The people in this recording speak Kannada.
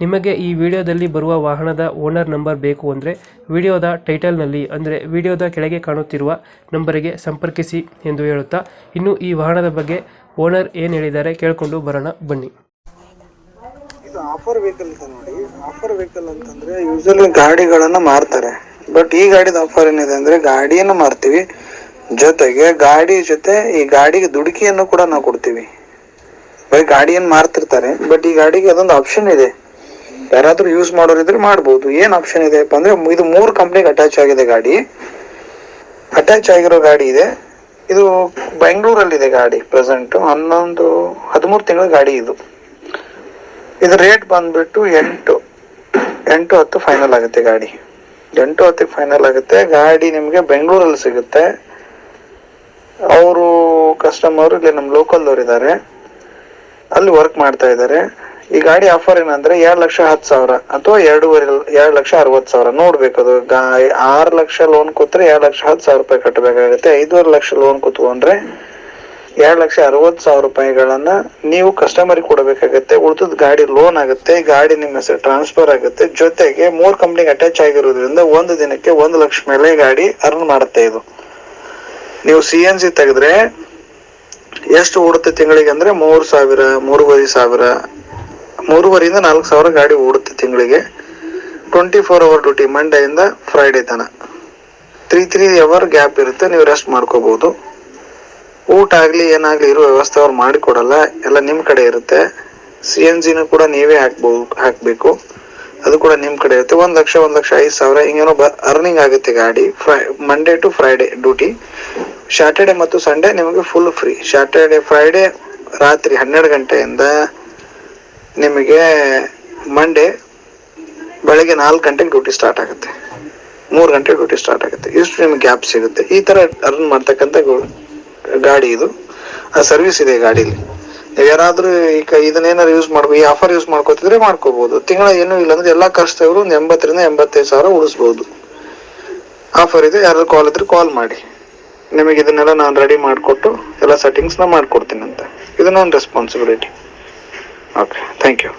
ನಿಮಗೆ ಈ ವಿಡಿಯೋದಲ್ಲಿ ಬರುವ ವಾಹನದ ಓನರ್ ನಂಬರ್ ಬೇಕು ಅಂದರೆ ವಿಡಿಯೋದ ಟೈಟಲ್ನಲ್ಲಿ ಅಂದರೆ ವಿಡಿಯೋದ ಕೆಳಗೆ ಕಾಣುತ್ತಿರುವ ನಂಬರಿಗೆ ಸಂಪರ್ಕಿಸಿ ಎಂದು ಹೇಳುತ್ತಾ, ಇನ್ನು ಈ ವಾಹನದ ಬಗ್ಗೆ ಓನರ್ ಏನು ಹೇಳಿದ್ದಾರೆ ಕೇಳಿಕೊಂಡು ಬರೋಣ, ಬನ್ನಿ. ಇದು ಆಫರ್ ವೆಹಿಕಲ್ ನೋಡಿ. ಆಫರ್ ವೆಹಿಕಲ್ ಅಂತಂದ್ರೆ ಯೂಶಲಿ ಗಾಡಿಗಳನ್ನ ಮಾರ್ತಾರೆ. ಬಟ್ ಈ ಗಾಡಿದ ಆಫರ್ ಏನಿದೆ ಅಂದ್ರೆ ಗಾಡಿಯನ್ನು ಮಾರ್ತೀವಿ. ಜೊತೆಗೆ ಗಾಡಿ ಜೊತೆ ಈ ಗಾಡಿಗೆ ದುಡುಕಿಯನ್ನು ಕೂಡ ನಾವು ಕೊಡ್ತೀವಿ. ಬರೀ ಗಾಡಿಯನ್ನು ಮಾರ್ತಿರ್ತಾರೆ. ಬಟ್ ಈ ಗಾಡಿಗೆ ಅದೊಂದು ಆಪ್ಷನ್ ಇದೆ. ಯಾರಾದ್ರೂ ಯೂಸ್ ಮಾಡೋರಿದ್ರೆ ಮಾಡ್ಬೋದು. ಏನ್ ಆಪ್ಷನ್ ಇದೆ? ಅಂದ್ರೆ ಇದು ಮೂರು ಕಂಪ್ನಿಗೆ ಅಟ್ಯಾಚ್ ಆಗಿದೆ ಗಾಡಿ. ಅಟ್ಯಾಚ್ ಆಗಿರೋ ಗಾಡಿ ಇದೆ. ಇದು ಬೆಂಗಳೂರಲ್ಲಿದೆ ಗಾಡಿ ಪ್ರೆಸೆಂಟ್ ಹನ್ನೊಂದು, ಹದಿಮೂರು ತಿಂಗಳ ಗಾಡಿ ಇದು. ಇದು ರೇಟ್ ಬಂದ್ಬಿಟ್ಟು ಎಂಟು ಎಂಟು ಹತ್ತು ಫೈನಲ್ ಆಗುತ್ತೆ ಗಾಡಿ. ಎಂಟು ಹತ್ತಿಗೆ ಫೈನಲ್ ಆಗುತ್ತೆ. ಗಾಡಿ ನಿಮಗೆ ಬೆಂಗಳೂರಲ್ಲಿ ಸಿಗುತ್ತೆ. ಅವರು ಕಸ್ಟಮರ್ ಇಲ್ಲಿ ನಮ್ಮ ಲೋಕಲ್ದವ್ರು ಇದ್ದಾರೆ ಅಲ್ಲಿ ವರ್ಕ್ ಮಾಡ್ತಾ ಇದ್ದಾರೆ. ಈ ಗಾಡಿ ಆಫರ್ ಏನಂದ್ರೆ ಎರಡ್ ಲಕ್ಷ ಹತ್ತು ಸಾವಿರ ಅಥವಾ ಎರಡೂವರೆ ಎರಡ್ ಲಕ್ಷ ಅರವತ್ ಸಾವಿರ. ನೋಡ್ಬೇಕು ಅದು. ಆರ್ ಲಕ್ಷ ಲೋನ್ ಕೂತ್ರೆ ಎರಡ್ ಲಕ್ಷ ಹತ್ತು ಸಾವಿರ ರೂಪಾಯಿ ಕಟ್ಟಬೇಕಾಗುತ್ತೆ. ಐದೂವರೆ ಲಕ್ಷ ಲೋನ್ ಕುತ್ಕೊಂಡ್ರೆ ಎರಡ್ ಲಕ್ಷ ಅರವತ್ ಸಾವಿರ ರೂಪಾಯಿಗಳನ್ನ ನೀವು ಕಸ್ಟಮರಿಗೆ ಕೊಡಬೇಕಾಗತ್ತೆ. ಉಳಿದ ಗಾಡಿ ಲೋನ್ ಆಗುತ್ತೆ, ಗಾಡಿ ನಿಮ್ಮ ಹೆಸರು ಟ್ರಾನ್ಸ್ಫರ್ ಆಗುತ್ತೆ. ಜೊತೆಗೆ ಮೂರ್ ಕಂಪ್ನಿಗೆ ಅಟ್ಯಾಚ್ ಆಗಿರೋದ್ರಿಂದ ಒಂದು ದಿನಕ್ಕೆ ಒಂದು ಲಕ್ಷ ಮೇಲೆ ಗಾಡಿ ಅರ್ನ್ ಮಾಡುತ್ತೆ ಇದು. ನೀವು ಸಿ ಎನ್ ಸಿ ತೆಗೆದ್ರೆ ಎಷ್ಟು ಓಡುತ್ತೆ ತಿಂಗಳಿಗೆ ಅಂದ್ರೆ ಮೂರು ಸಾವಿರ, ಮೂರುವರೆ ಸಾವಿರ ಮೂರುವರೆಯಿಂದ ನಾಲ್ಕು ಸಾವಿರ ಗಾಡಿ ಓಡುತ್ತೆ ತಿಂಗಳಿಗೆ. ಟ್ವೆಂಟಿ ಫೋರ್ ಅವರ್ ಡ್ಯೂಟಿ ಮಂಡೆಯಿಂದ ಫ್ರೈಡೆ ತನ. ತ್ರೀ ತ್ರೀ ಅವರ್ ಗ್ಯಾಪ್ ಇರುತ್ತೆ, ನೀವು ರೆಸ್ಟ್ ಮಾಡ್ಕೋಬಹುದು ಊಟ ಆಗಲಿ ಏನಾಗ್ಲಿ ಇರೋ ವ್ಯವಸ್ಥೆ ಅವ್ರು ಮಾಡಿಕೊಡಲ್ಲ ಎಲ್ಲ ನಿಮ್ಮ ಕಡೆ ಇರುತ್ತೆ. ಸಿ ಎನ್ ಜಿನೂ ಕೂಡ ನೀವೇ ಹಾಕ್ಬಹುದು ಹಾಕಬೇಕು. ಅದು ಕೂಡ ನಿಮ್ಮ ಕಡೆ ಇರುತ್ತೆ. ಒಂದು ಲಕ್ಷ ಒಂದು ಲಕ್ಷ ಐದು ಸಾವಿರ, ಹಿಂಗೇನೋ ಅರ್ನಿಂಗ್ ಆಗುತ್ತೆ ಗಾಡಿ. Fri Monday to Friday duty Saturday ಮತ್ತು ಸಂಡೇ ನಿಮಗೆ ಫುಲ್ ಫ್ರೀ ಸ್ಯಾಟರ್ಡೆ ಫ್ರೈಡೆ ರಾತ್ರಿ ಹನ್ನೆರಡು ಗಂಟೆಯಿಂದ ನಿಮಗೆ ಮಂಡೇ ಬೆಳಗ್ಗೆ ನಾಲ್ಕು ಗಂಟೆಗೆ ಡ್ಯೂಟಿ ಸ್ಟಾರ್ಟ್ ಆಗುತ್ತೆ. ಮೂರು ಗಂಟೆ ಡ್ಯೂಟಿ ಸ್ಟಾರ್ಟ್ ಆಗುತ್ತೆ. ಇಷ್ಟು ನಿಮ್ಗೆ ಗ್ಯಾಪ್ ಸಿಗುತ್ತೆ ಈ ತರ ಅರ್ನ್ ಮಾಡ್ತಕ್ಕಂಥ ಗಾಡಿ ಇದು. ಆ ಸರ್ವಿಸ್ ಇದೆ ಗಾಡೀಲಿ. ನೀವು ಯಾರಾದ್ರೂ ಈಗ ಇದನ್ನೇನಾದ್ರು ಯೂಸ್ ಮಾಡ್ಕೋ, ಈ ಆಫರ್ ಯೂಸ್ ಮಾಡ್ಕೋತಿದ್ರೆ ಮಾಡ್ಕೋಬಹುದು ತಿಂಗಳ ಏನೂ ಇಲ್ಲ ಅಂದ್ರೆ ಎಲ್ಲಾ ಖರ್ಚು ಒಂದು ಎಂಬತ್ತರಿಂದ ಎಂಬತ್ತೈದು ಸಾವಿರ ಉಳಿಸ್ಬೋದು. ಆಫರ್ ಇದೆ. ಯಾರಾದ್ರೂ ಕಾಲ್ ಇದ್ರೆ ಕಾಲ್ ಮಾಡಿ. ನಿಮಗೆ ಇದನ್ನೆಲ್ಲ ನಾನು ರೆಡಿ ಮಾಡಿಕೊಟ್ಟು ಎಲ್ಲ ಸೆಟ್ಟಿಂಗ್ಸ್ನ ಮಾಡ್ಕೊಡ್ತೀನಿ ಅಂತ ಇದು ನನ್ನ ರೆಸ್ಪಾನ್ಸಿಬಿಲಿಟಿ ಓಕೆ ಥ್ಯಾಂಕ್ ಯು